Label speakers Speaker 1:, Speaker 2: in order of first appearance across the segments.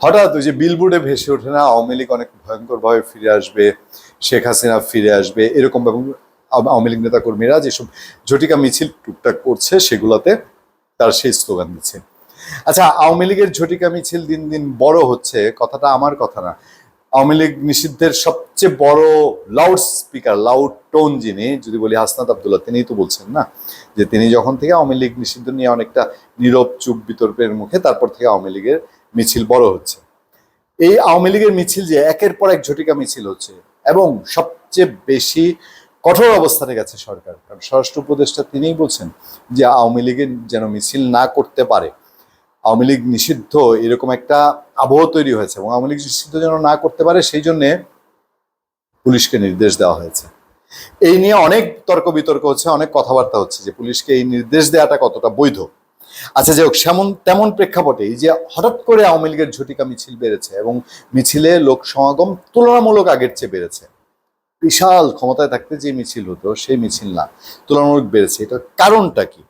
Speaker 1: হঠাৎ ওই যে বিলবোর্ডে ভেসে ওঠে না, আওয়ামী লীগ অনেক ভয়ঙ্করভাবে ফিরে আসবে, শেখ হাসিনা ফিরে আসবে, এরকম আওয়ামী লীগ নেতা কর্মীরা যেসব ঝটিকা মিছিল টুকটাক করছে, সেগুলোতে তার সেই স্লোগান দিচ্ছে। আচ্ছা আওয়ামী লীগের ঝটিকা মিছিল দিন দিন বড় হচ্ছে, কথাটা আমার কথা না। আওয়ামী লীগ নিষিদ্ধের সবচেয়ে বড় লাউড স্পিকার লাউড টোন যিনি, যদি বলি হাসনাত আবদুল্লাহ, তিনিই তো বলছেন না? যে তিনি যখন থেকে আওয়ামী লীগ নিষিদ্ধ নিয়ে অনেকটা নীরব, চুপ, বিতর্কের মুখে তারপর থেকে আওয়ামী লীগের মিছিল বড় হচ্ছে। এই আওয়ামী লীগের মিছিল যে একের পর এক ঝটিকা মিছিল হচ্ছে এবং সবচেয়ে বেশি কঠোর অবস্থানে গেছে সরকার। কারণ স্বরাষ্ট্র উপদেষ্টা তিনিই বলছেন যে আওয়ামী লীগের যেন মিছিল না করতে পারে আওয়ামী লীগ নিষিদ্ধ এরকম একটা আবহ তৈরি হয়েছে এবং আওয়ামী লীগ নিষিদ্ধ যেন না করতে পারে, সেই জন্যে পুলিশকে নির্দেশ দেওয়া হয়েছে। এই নিয়ে অনেক তর্ক বিতর্ক হচ্ছে, অনেক কথাবার্তা হচ্ছে যে পুলিশকে এই নির্দেশ দেওয়াটা কতটা বৈধ। আচ্ছা যাই হোক, সেমন, তেমন প্রেক্ষাপটে এই যে হঠাৎ করে আওয়ামী লীগের ঝটিকা মিছিল বেড়েছে এবং মিছিলে লোক সমাগম তুলনামূলক আগের চেয়ে বেড়েছে। বিশাল ক্ষমতায় থাকতে যে মিছিল হতো, সেই মিছিল না, তুলনামূলক বেড়েছে। এটার কারণটা কি?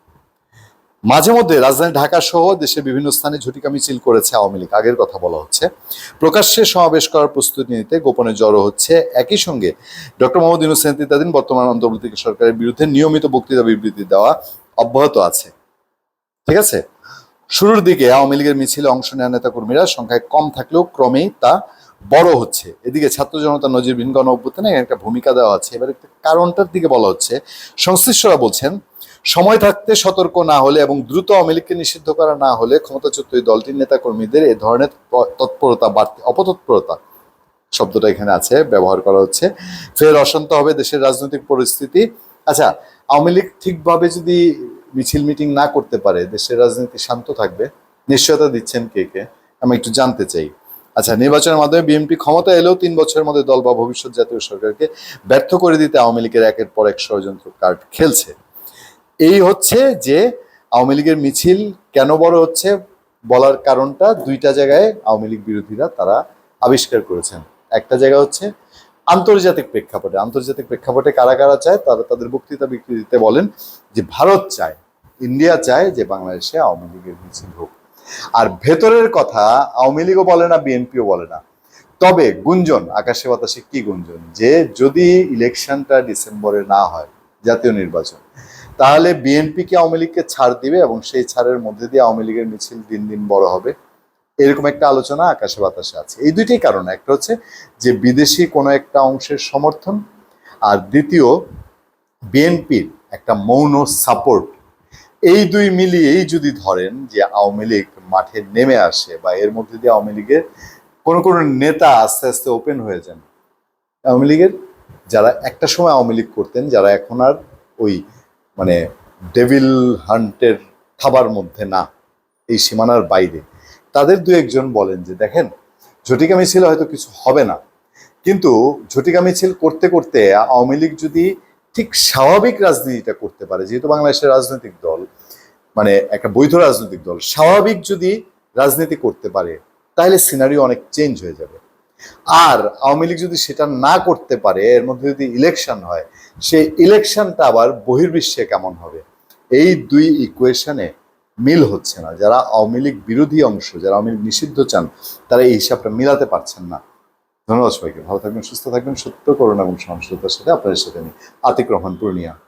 Speaker 1: মাঝে মধ্যে রাজধানী ঢাকা সহ দেশের বিভিন্ন স্থানে ঝটিকা মিছিল করেছে আওয়ামী লীগ। আগের কথা বলা হচ্ছে। প্রকাশ্যে সমাবেশ করার প্রস্তুতি নিতে গোপনে জড়ো হচ্ছে একই সঙ্গে ডক্টর মোহাম্মদ ইউনুস নেতৃত্বাধীন বর্তমান অন্তর্বর্তী সরকারের বিরুদ্ধে নিয়মিত বক্তৃতা বিবৃতি দেওয়া অব্যাহত আছে। ঠিক আছে? শুরুর দিকে আওয়ামী লীগের মিছিলে অংশ নেওয়া নেতাকর্মীরা সংখ্যায় কম থাকলেও ক্রমেই তা বড় হচ্ছে। এদিকে ছাত্র জনতা নজিরবিহীন গণ অভ্যুত্থানে একটা ভূমিকা দেওয়া আছে। এবার একটা কারণটার দিকে বলা হচ্ছে, সংশ্লিষ্টরা বলছেন, সময় থাকতে সতর্ক না হলে এবং দ্রুত আওয়ামী নিষিদ্ধ করা না হলে ক্ষমতাচ্যুত এই দলটির নেতাকর্মীদের এ ধরনের তৎপরতা বাড়তি, অপতৎপরতা শব্দটা এখানে আছে, ব্যবহার করা হচ্ছে। ফের অশান্ত হবে দেশের রাজনৈতিক পরিস্থিতি। আচ্ছা আওয়ামী লীগ ঠিকভাবে যদি মিছিল মিটিং না করতে পারে, দেশের রাজনীতি শান্ত থাকবে? নিশ্চয়তা দিচ্ছেন কে কে? আমি একটু জানতে চাই। আচ্ছা নির্বাচনের মাধ্যমে বিএনপি ক্ষমতা এলেও তিন বছরের মধ্যে দল বা ভবিষ্যৎ জাতীয় সরকারকে ব্যর্থ করে দিতে আওয়ামী লীগের একের পর এক ষড়যন্ত্র কার্ড খেলছে। এই হচ্ছে যে আওয়ামী লীগের মিছিল কেন বড় হচ্ছে বলার কারণটা দুইটা জায়গায় আওয়ামী লীগ বিরোধীরা তারা আবিষ্কার করেছেন। একটা জায়গা হচ্ছে আন্তর্জাতিক প্রেক্ষাপটে। আন্তর্জাতিক প্রেক্ষাপটে কারা কারা চায় তারা তাদের বক্তৃতা বিক্রি দিতে বলেন যে ভারত চায়, ইন্ডিয়া চায় যে বাংলাদেশে আওয়ামী লীগের মিছিল হোক। আর ভেতরের কথা আওয়ামী লীগও বলে না, বিএনপিও বলে না। তবে গুঞ্জন, আকাশে বাতাসে কি গুঞ্জন? যে যদি ইলেকশনটা ডিসেম্বরে না হয়, জাতীয় নির্বাচন, তাহলে বিএনপি কি আওয়ামী লীগকে ছাড় দিবে এবং সেই ছাড়ের মধ্যে দিয়ে আওয়ামী লীগের মিছিল দিন দিন বড় হবে? এরকম একটা আলোচনা আকাশে বাতাসে আছে। এই দুইটাই কারণ। একটা হচ্ছে যে বিদেশি কোনো একটা অংশের সমর্থন, আর দ্বিতীয়, বিএনপির একটা মৌন সাপোর্ট এই দুই মিলিয়েই যদি ধরেন যে আওয়ামী লীগ মাঠে নেমে আসে বা এর মধ্যে দিয়ে আওয়ামী লীগের কোনো কোনো নেতা আস্তে আস্তে ওপেন হয়ে যান। আওয়ামী লীগের যারা একটা সময় আওয়ামী লীগ করতেন, যারা এখন আর ওই মানে ডেভিল হান্টের খাবার মধ্যে না, এই সীমানার বাইরে। তাদের দু একজন বলেন যে, দেখেন, ঝটিকা মিছিল হয়তো কিছু হবে না, কিন্তু ঝটিকা মিছিল করতে করতে আওয়ামী লীগ যদি ঠিক স্বাভাবিক রাজনীতিটা করতে পারে, যেহেতু বাংলাদেশের রাজনৈতিক দল মানে একটা বৈধ রাজনৈতিক দল স্বাভাবিক যদি রাজনীতি করতে পারে, তাহলে সিনারিও অনেক চেঞ্জ হয়ে যাবে। আর আওয়ামী লীগ যদি সেটা না করতে পারে, এর মধ্যে যদি ইলেকশন হয়, সেই ইলেকশনটা আবার বহির্বিশ্বে কেমন হবে? এই দুই ইকুয়েশনে মিল হচ্ছে না। যারা আওয়ামী লীগ বিরোধী অংশ, যারা আওয়ামী লীগ নিষিদ্ধ চান, তারা এই হিসাবটা মিলাতে পারছেন না। ধন্যবাদ সবাইকে। ভালো থাকবেন, সুস্থ থাকবেন। সত্য করুন এবং সহনশীলতার সাথে আপনাদের সাথে আমি আতিক রহমান, পূর্ণিয়া।